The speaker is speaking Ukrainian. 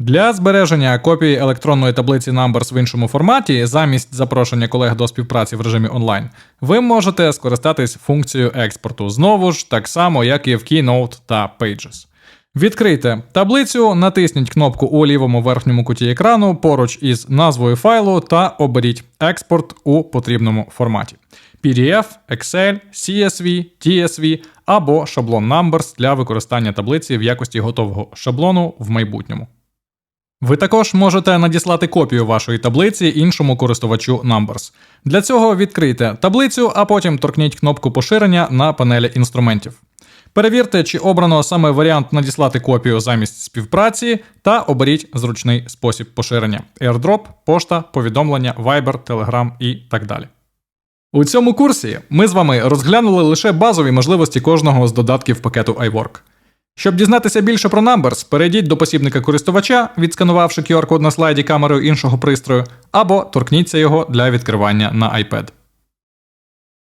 Для збереження копії електронної таблиці Numbers в іншому форматі, замість запрошення колег до співпраці в режимі онлайн, ви можете скористатись функцією експорту знову ж так само, як і в Keynote та Pages. Відкрийте таблицю, натисніть кнопку у лівому верхньому куті екрану поруч із назвою файлу та оберіть експорт у потрібному форматі: PDF, Excel, CSV, TSV або шаблон Numbers для використання таблиці в якості готового шаблону в майбутньому. Ви також можете надіслати копію вашої таблиці іншому користувачу Numbers. Для цього відкрийте таблицю, а потім торкніть кнопку поширення на панелі інструментів. Перевірте, чи обрано саме варіант надіслати копію замість співпраці, та оберіть зручний спосіб поширення: AirDrop, пошта, повідомлення, Viber, Telegram і так далі. У цьому курсі ми з вами розглянули лише базові можливості кожного з додатків пакету iWork. Щоб дізнатися більше про Numbers, перейдіть до посібника користувача, відсканувавши QR-код на слайді камерою іншого пристрою, або торкніться його для відкривання на iPad.